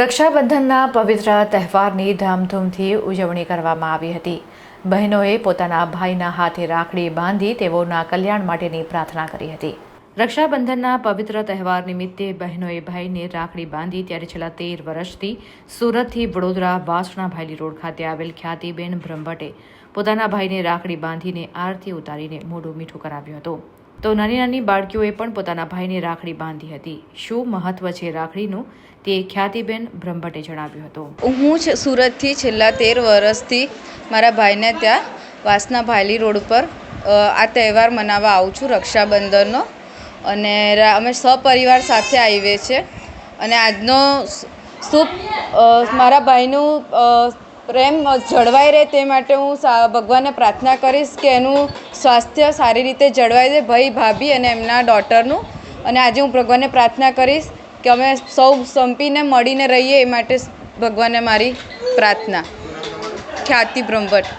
રક્ષાબંધનના પવિત્ર તહેવારની ધામધૂમથી ઉજવણી કરવામાં આવી હતી. બહેનોએ પોતાના ભાઈના હાથે રાખડી બાંધી તેઓના કલ્યાણ માટેની પ્રાર્થના કરી હતી. રક્ષાબંધનના પવિત્ર તહેવાર નિમિત્તે બહેનોએ ભાઈને રાખડી બાંધી ત્યારે છેલ્લા તેર વર્ષથી સુરતથી વડોદરા વાસણા ભાઈલી રોડ ખાતે આવેલ ખ્યાતિબેન બ્રહ્મભટ્ટે પોતાના ભાઈને રાખડી બાંધીને આરતી ઉતારીને મોઢું મીઠું કરાવ્યું હતું. તો નાની નાની બાળકીઓએ પણ પોતાના ભાઈને રાખડી બાંધી હતી. શું મહત્વ છે રાખડીનું? તે ખ્યાતિબેન બ્રહ્મભટ્ટે જણાવ્યું હતું. હું સુરતથી છેલ્લા તેર વર્ષથી મારા ભાઈને ત્યાં વાસના ભાયલી રોડ પર આ તહેવાર મનાવવા આવું છું, રક્ષાબંધનનો. અને અમે સપરિવાર સાથે આવીએ છીએ. અને આજનો શુભ મારા ભાઈનું પ્રેમ જળવાઈ રહે તે માટે હું ભગવાનને પ્રાર્થના કરીશ કે એનું સ્વાસ્થ્ય સારી રીતે જળવાઈ રહે ભાઈ, ભાભી અને એમના ડોટરનું અને આજે હું ભગવાનને પ્રાર્થના કરીશ કે અમે સૌ સંપીને મળીને રહીએ એ માટે ભગવાનને મારી પ્રાર્થના. ખ્યાતિ બ્રહ્મભટ્ટ.